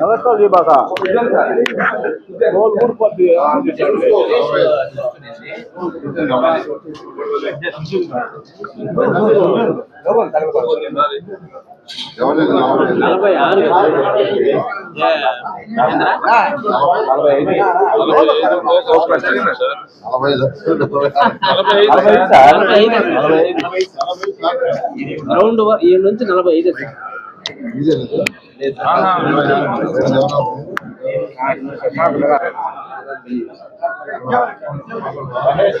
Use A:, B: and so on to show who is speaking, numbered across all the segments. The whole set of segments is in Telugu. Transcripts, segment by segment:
A: नमस्कार जी बाका बहुत गुड पर
B: दिए डबल
A: నలభై
B: రౌండ్ ఈ నుంచి నలభై ఐదు. మహేష్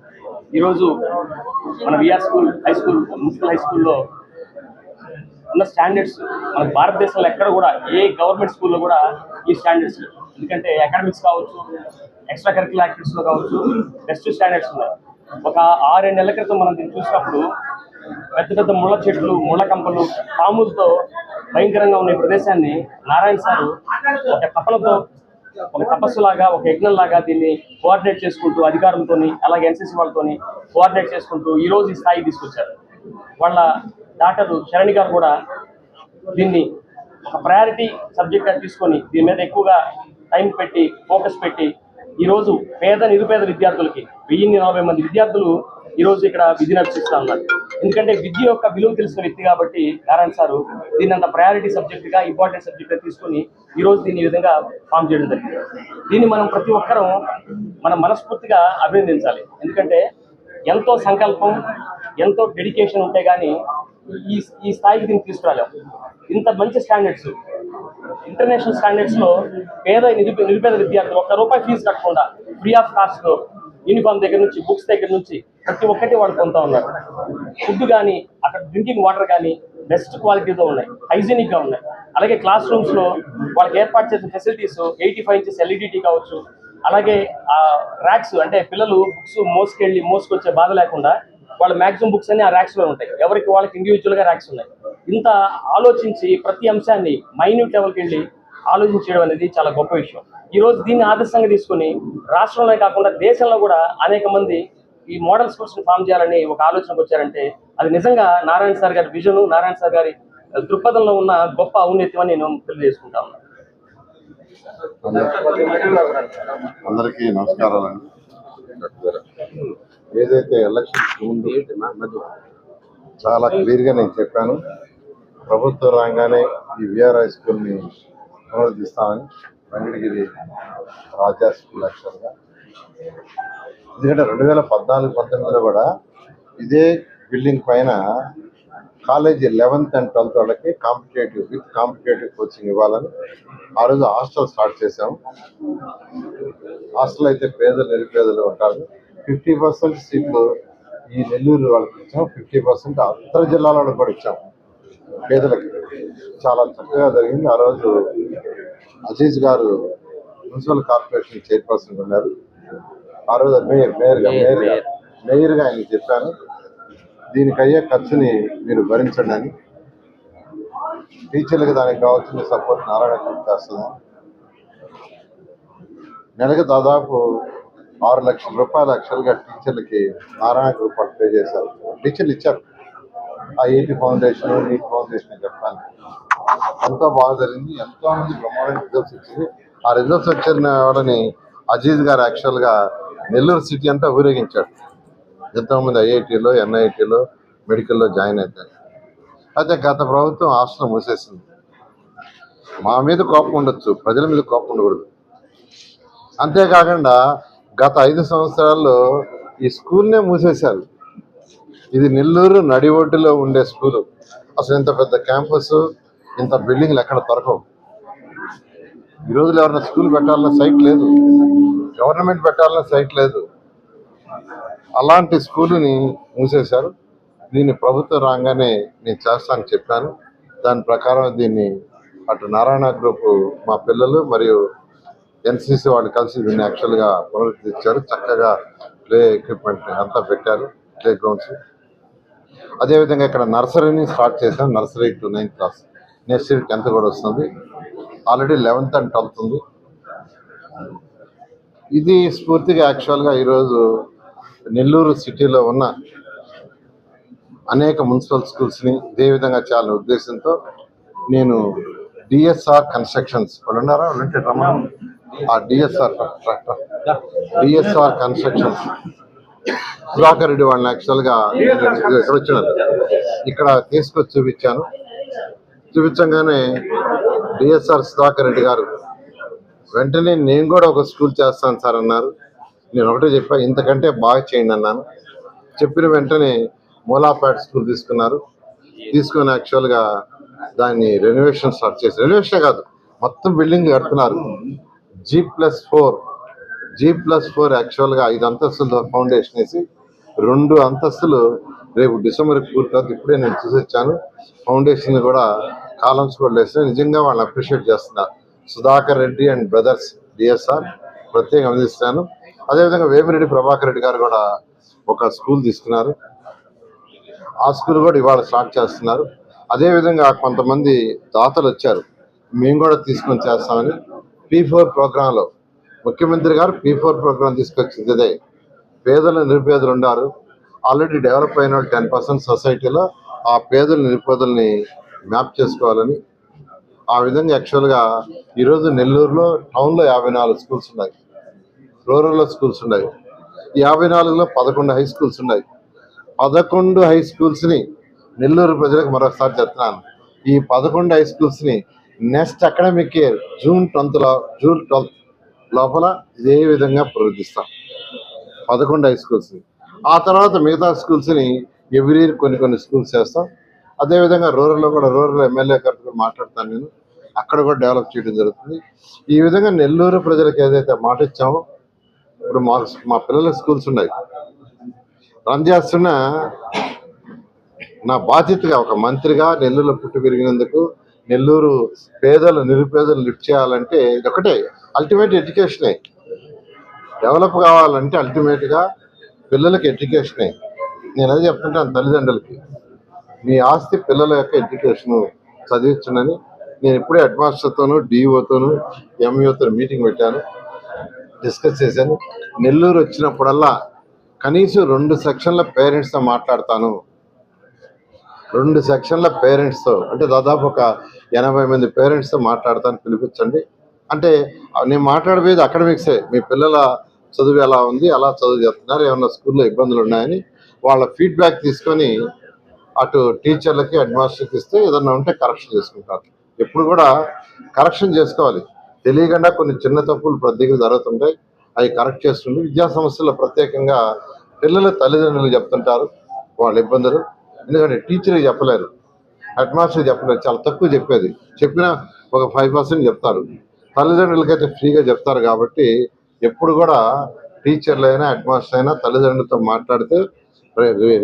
C: ఈరోజు మన VR school high school municipal high స్కూల్లో ఉన్న స్టాండర్డ్స్ మన భారతదేశంలో ఎక్కడ కూడా ఏ గవర్నమెంట్ స్కూల్లో కూడా ఈ స్టాండర్డ్స్ ఎందుకంటే అకాడమిక్స్ కావచ్చు ఎక్స్ట్రా కరికులర్ యాక్టివిటీస్లో కావచ్చు బెస్ట్ స్టాండర్డ్స్ ఉన్నాయి. ఒక ఆరేడు నెలల క్రితం మనం దీన్ని చూసినప్పుడు పెద్ద పెద్ద ముళ్ళ చెట్లు ముళ్ళ కంపలు పాములతో భయంకరంగా ఉన్న ప్రదేశాన్ని నారాయణ సారు ఒక తపనతో ఒక తపస్సులాగా ఒక యజ్ఞంలాగా దీన్ని కోఆర్డినేట్ చేసుకుంటూ అధికారంతో అలాగే ఎన్సీసీ వాళ్ళతోని కోఆర్డినేట్ చేసుకుంటూ ఈ రోజు ఈ స్థాయి తీసుకొచ్చారు. వాళ్ళ డాక్టర్ శరణి గారు కూడా దీన్ని ఒక ప్రయారిటీ సబ్జెక్ట్గా తీసుకొని దీని మీద ఎక్కువగా టైం పెట్టి ఫోకస్ పెట్టి ఈరోజు పేద నిరుపేద విద్యార్థులకి వెయ్యిన్ని నలభై మంది విద్యార్థులు ఈరోజు ఇక్కడ విధి నడిపిస్తా ఉన్నారు. ఎందుకంటే విద్య యొక్క విలువ తెలిసిన వ్యక్తి కాబట్టి నారాయణ సారు దీన్ని అంత ప్రయారిటీ సబ్జెక్టుగా ఇంపార్టెంట్ సబ్జెక్ట్గా తీసుకొని ఈరోజు దీన్ని ఈ విధంగా ఫామ్ చేయడం జరిగింది. దీన్ని మనం ప్రతి ఒక్కరూ మనం మనస్ఫూర్తిగా అభినందించాలి. ఎందుకంటే ఎంతో సంకల్పం ఎంతో డెడికేషన్ ఉంటే కానీ ఈ ఈ స్థాయికి దీన్ని తీసుకురాలేం. ఇంత మంచి స్టాండర్డ్స్ ఇంటర్నేషనల్ స్టాండర్డ్స్లో పేద నిరుపేద విద్యార్థులు ఒక్క రూపాయి ఫీజు కట్టకుండా ఫ్రీ ఆఫ్ కాస్ట్లో యూనిఫామ్ దగ్గర నుంచి బుక్స్ దగ్గర నుంచి ప్రతి ఒక్కటి వాళ్ళు పొందుతా ఉన్నారు ఫుడ్ కానీ అక్కడ డ్రింకింగ్ వాటర్ కానీ బెస్ట్ క్వాలిటీతో ఉన్నాయి. హైజీనిక్గా ఉన్నాయి. అలాగే క్లాస్ రూమ్స్లో వాళ్ళకి ఏర్పాటు చేసిన facilities eighty five inches LED TV కావచ్చు. అలాగే ఆ ర్యాక్స్ అంటే పిల్లలు బుక్స్ మోసుకెళ్ళి మోసుకొచ్చే బాధ లేకుండా వాళ్ళ మ్యాక్సిమం బుక్స్ అన్ని ఆ ర్యాక్స్లో ఉంటాయి. ఎవరికి వాళ్ళకి ఇండివిజువల్గా ర్యాక్స్ ఉన్నాయి. ఇంత ఆలోచించి ప్రతి అంశాన్ని మైన్యూట్ లెవెల్కి వెళ్ళి ఆలోచించడం అనేది చాలా గొప్ప విషయం. ఈ రోజు దీన్ని ఆదర్శంగా తీసుకుని రాష్ట్రంలో కాకుండా దేశంలో కూడా అనేక మంది ఈ మోడల్ స్కూల్స్ని ఫామ్ చేయాలని ఒక ఆలోచనకు వచ్చారంటే అది నిజంగా నారాయణ సార్ గారి విజన్ నారాయణ సార్ గారి దృక్పథంలో ఉన్న గొప్ప ఔన్నత్యం అని నేను తెలియజేసుకుంటా ఉన్నాను
D: అందరికీ నమస్కారాలండి. ఏదైతే ఎలక్షన్స్ ముందు చాలా క్లియర్గా నేను చెప్పాను ప్రభుత్వం రాగానే ఈ విఆర్ఐ స్కూల్ని పునరుద్ధరిస్తామని వెంకటగిరి రాజా స్కూల్ యాక్చువల్గా ఎందుకంటే రెండు వేల పద్నాలుగు పంతొమ్మిదిలో కూడా ఇదే బిల్డింగ్ పైన కాలేజీ లెవెన్త్ అండ్ ట్వెల్త్ వాళ్ళకి కాంపిటేటివ్ విత్ కాంపిటేటివ్ కోచింగ్ ఇవ్వాలని ఆ రోజు హాస్టల్ స్టార్ట్ చేసాం హాస్టల్ అయితే పేదలు నిరుపేదలు ఉంటారు. ఫిఫ్టీ పర్సెంట్ సీట్లు ఈ నెల్లూరు వాళ్ళకి ఇచ్చాము ఫిఫ్టీ పర్సెంట్ అంతర్ జిల్లాలో కూడా ఇచ్చాము పేదలకి. చాలా చక్కగా జరిగింది. ఆ రోజు అజీజ్ గారు మున్సిపల్ కార్పొరేషన్ చైర్పర్సన్ ఉన్నారు. ఆ రోజు మేయర్ మేయర్గా మేయర్గా మేయర్గా ఆయన చెప్పాను. దీనికి అయ్యే ఖర్చుని మీరు భరించండి అని. టీచర్లకు దానికి కావాల్సిన సపోర్ట్ నారాయణ చేస్తుంది నెలకు దాదాపు ఆరు లక్షల రూపాయలు యాక్చువల్గా టీచర్లకి నారాయణ గ్రూప్ పే చేశారు. టీచర్లు ఇచ్చారు. ఆ ఏపీ ఫౌండేషన్ నీట్ ఫౌండేషన్ అని చెప్పాను ఎంతో బాగా జరిగింది. ఎంతో మంది బ్రహ్మాండ రిజల్ట్స్ వచ్చింది ఆ రిజల్ట్స్ వచ్చిన వాళ్ళని అజీజ్ గారు యాక్చువల్గా నెల్లూరు సిటీ అంతా ఊరేగించాడు. ఎంతోమంది ఐఐటీలో ఎన్ఐటీలో మెడికల్లో జాయిన్ అవుతారు అయితే గత ప్రభుత్వం హాస్టల్ మూసేసింది. మా మీద కోపం ఉండొచ్చు ప్రజల మీద కోపం ఉండకూడదు. అంతేకాకుండా గత ఐదు సంవత్సరాల్లో ఈ స్కూల్నే మూసేశారు. ఇది నెల్లూరు నడి ఒడ్డులో ఉండే స్కూలు. అసలు ఇంత పెద్ద క్యాంపస్ ఇంత బిల్డింగ్లు ఎక్కడ దొరకవు. ఈ రోజులు ఎవరైనా స్కూల్ పెట్టాలన్న సైట్ లేదు. గవర్నమెంట్ పెట్టాలన్న సైట్ లేదు. అలాంటి స్కూలుని మూసేశారు. దీన్ని ప్రభుత్వం రాగానే నేను చేస్తానని చెప్పాను. దాని ప్రకారం దీన్ని అటు నారాయణ గ్రూప్ మా పిల్లలు మరియు ఎన్సీసీ వాళ్ళు కలిసి దీన్ని యాక్చువల్గా పునరుద్ధరించారు. చక్కగా ప్లే ఎక్విప్మెంట్ అంతా పెట్టారు. Playgrounds. అదేవిధంగా ఇక్కడ నర్సరీని స్టార్ట్ చేశాం. Nursery to ninth class. Next year tenth కూడా వస్తుంది. ఆల్రెడీ లెవెన్త్ అండ్ ట్వెల్త్ ఉంది. ఇది స్ఫూర్తిగా యాక్చువల్గా ఈరోజు నెల్లూరు సిటీలో ఉన్న అనేక మున్సిపల్ స్కూల్స్ని ఇదే విధంగా చాలా ఉద్దేశంతో నేను డిఎస్ఆర్ కన్స్ట్రక్షన్స్ వాళ్ళు ఉన్నారా వాళ్ళు ఉంటే రమ్మా. ఆ DSR DSR constructions. Sudhakar Reddy వాళ్ళని యాక్చువల్గా ఇక్కడ వచ్చినారు. ఇక్కడ తీసుకొచ్చి చూపించాను. చూపించగానే డిఎస్ఆర్ సుధాకర్ రెడ్డి గారు వెంటనే నేను కూడా ఒక స్కూల్ చేస్తాను సార్ అన్నారు. నేను ఒకటే చెప్పా ఇంతకంటే బాగా చేయండి అన్నాను. చెప్పిన వెంటనే మూలాపేట స్కూల్ తీసుకున్నారు. తీసుకొని యాక్చువల్గా దాన్ని రెనోవేషన్ స్టార్ట్ చేసి రెనోవేషన్ కాదు మొత్తం బిల్డింగ్ కడుతున్నారు. G plus four G plus four యాక్చువల్గా ఐదు అంతస్తుల ఫౌండేషన్ వేసి రెండు అంతస్తులు రేపు డిసెంబర్ పూర్తి ఇప్పుడే నేను చూసి వచ్చాను. ఫౌండేషన్ కూడా కాలమ్స్ కూడా వేసిన నిజంగా వాళ్ళని అప్రిషియేట్ చేస్తున్నారు Sudhakar Reddy and brothers DSR ప్రత్యేకంగా అందిస్తాను అదేవిధంగా వేమిరెడ్డి ప్రభాకర్ రెడ్డి గారు కూడా ఒక స్కూల్ తీసుకున్నారు. ఆ స్కూల్ కూడా ఇవాళ స్టార్ట్ చేస్తున్నారు. అదేవిధంగా కొంతమంది దాతలు వచ్చారు. మేము కూడా తీసుకొని చేస్తామని పీ ఫోర్ ప్రోగ్రాంలో ముఖ్యమంత్రి గారు పీ ఫోర్ ప్రోగ్రాం తీసుకొచ్చింది ఇదే. పేదలు నిరుపేదలు ఉన్నారు. ఆల్రెడీ డెవలప్ అయిన వాళ్ళు టెన్ పర్సెంట్ సొసైటీలో ఆ పేదలు నిరుపేదల్ని మ్యాప్ చేసుకోవాలని ఆ విధంగా యాక్చువల్గా ఈరోజు నెల్లూరులో టౌన్లో యాభై నాలుగు స్కూల్స్ ఉన్నాయి. రూరల్లో స్కూల్స్ ఉన్నాయి. యాభై నాలుగులో పదకొండు హై స్కూల్స్ ఉన్నాయి. పదకొండు హై స్కూల్స్ని నెల్లూరు ప్రజలకు మరొకసారి చెప్తున్నాను. ఈ పదకొండు హై స్కూల్స్ని నెక్స్ట్ అకాడమిక్ ఇయర్ జూన్ టెన్త్లో జూన్ ట్వెల్త్ లోపల ఇదే విధంగా ప్రవర్తిస్తాం. పదకొండు హై స్కూల్స్ని ఆ తర్వాత మిగతా స్కూల్స్ని ఎవ్రీ ఇయర్ కొన్ని కొన్ని స్కూల్స్ చేస్తాం. అదేవిధంగా రూరల్లో కూడా రూరల్ ఎమ్మెల్యే గారితో కూడా మాట్లాడతాను నేను. అక్కడ కూడా డెవలప్ చేయడం జరుగుతుంది. ఈ విధంగా నెల్లూరు ప్రజలకు ఏదైతే మాట ఇచ్చామో ఇప్పుడు మా మా పిల్లల స్కూల్స్ ఉన్నాయి. రన్ చేస్తున్న నా బాధ్యతగా ఒక మంత్రిగా నెల్లూరులో పుట్టి పెరిగినందుకు నెల్లూరు పేదలు నిరుపేదలు లిఫ్ట్ చేయాలంటే ఇది ఒకటే అల్టిమేట్ ఎడ్యుకేషనే డెవలప్ కావాలంటే అల్టిమేట్గా పిల్లలకి ఎడ్యుకేషనే నేను అది చెప్తుంటాను తల్లిదండ్రులకి. మీ ఆస్తి పిల్లల యొక్క ఎడ్యుకేషన్ చదివించండి. నేను ఇప్పుడే హెడ్ మాస్టర్తోనూ డిఓతోనూ ఎంఈఓతో మీటింగ్ పెట్టాను. డిస్కస్ చేశాను. నెల్లూరు వచ్చినప్పుడల్లా కనీసం రెండు సెక్షన్ల పేరెంట్స్తో మాట్లాడతాను. రెండు సెక్షన్ల పేరెంట్స్తో అంటే దాదాపు ఒక ఎనభై మంది పేరెంట్స్తో మాట్లాడతాను పిలిపించండి. అంటే నేను మాట్లాడబోయేది అకాడమిక్సే. మీ పిల్లల చదువు ఎలా ఉంది అలా చదువు చెప్తున్నారు ఏమన్నా స్కూల్లో ఇబ్బందులు ఉన్నాయని వాళ్ళ ఫీడ్బ్యాక్ తీసుకొని అటు టీచర్లకి హెడ్ ఇస్తే ఏదన్నా ఉంటే కరెక్షన్ చేసుకుంటారు. ఎప్పుడు కూడా కరెక్షన్ చేసుకోవాలి. తెలియకుండా కొన్ని చిన్న తప్పులు ప్రత్యేక జరుగుతుంటాయి. అవి కరెక్ట్ చేస్తుండే విద్యా సంస్థల్లో ప్రత్యేకంగా పిల్లల తల్లిదండ్రులు చెప్తుంటారు. వాళ్ళ ఇబ్బందులు ఎందుకంటే టీచర్కి చెప్పలేరు. హెడ్ మాస్టర్ చెప్పలేరు. చాలా తక్కువ చెప్పేది. చెప్పినా ఒక ఫైవ్ పర్సెంట్ చెప్తారు. తల్లిదండ్రులకైతే ఫ్రీగా చెప్తారు కాబట్టి ఎప్పుడు కూడా టీచర్లు అయినా హెడ్ మాస్టర్ అయినా తల్లిదండ్రులతో మాట్లాడితే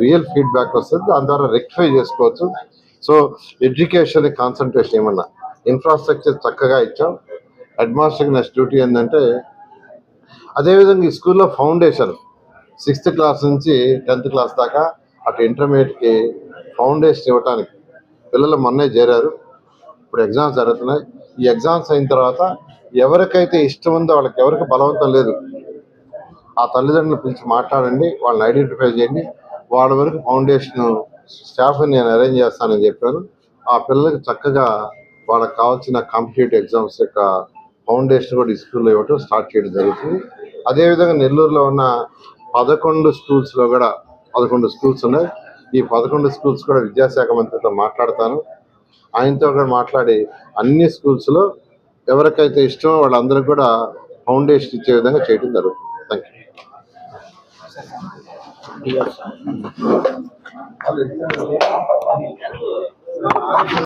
D: రియల్ ఫీడ్బ్యాక్ వస్తుంది. దాని ద్వారా రెక్టిఫై చేసుకోవచ్చు. సో ఎడ్యుకేషన్ కాన్సన్ట్రేషన్ ఏమన్నా. ఇన్ఫ్రాస్ట్రక్చర్ చక్కగా ఇచ్చాం. హెడ్ మాస్టర్కి నెక్స్ట్ డ్యూటీ ఏంటంటే అదేవిధంగా ఈ స్కూల్లో ఫౌండేషన్ సిక్స్త్ క్లాస్ నుంచి టెన్త్ క్లాస్ దాకా అటు ఇంటర్మీడియట్కి ఫౌండేషన్ ఇవ్వటానికి పిల్లలు మొన్నే చేరారు. ఇప్పుడు ఎగ్జామ్స్ జరుగుతున్నాయి. ఈ ఎగ్జామ్స్ అయిన తర్వాత ఎవరికైతే ఇష్టం ఉందో వాళ్ళకి ఎవరికి బలవంతం లేదు ఆ తల్లిదండ్రులు పిలిచి మాట్లాడండి వాళ్ళని ఐడెంటిఫై చేయండి. వాళ్ళ వరకు ఫౌండేషన్ స్టాఫ్ని నేను అరేంజ్ చేస్తానని చెప్పాను ఆ పిల్లలకి చక్కగా వాళ్ళకి కావాల్సిన కాంపిటేటివ్ ఎగ్జామ్స్ యొక్క ఫౌండేషన్ కూడా ఈ స్కూల్లో ఇవ్వటం స్టార్ట్ చేయడం జరుగుతుంది. అదేవిధంగా నెల్లూరులో ఉన్న పదకొండు స్కూల్స్లో కూడా పదకొండు స్కూల్స్ ఉన్నాయి. ఈ పదకొండు స్కూల్స్ కూడా విద్యాశాఖ మంత్రితో మాట్లాడతాను. ఆయనతో కూడా మాట్లాడి అన్ని స్కూల్స్లో ఎవరికైతే ఇష్టమో వాళ్ళందరికీ కూడా ఫౌండేషన్ ఇచ్చే విధంగా చేయడం జరుగుతుంది. Thank you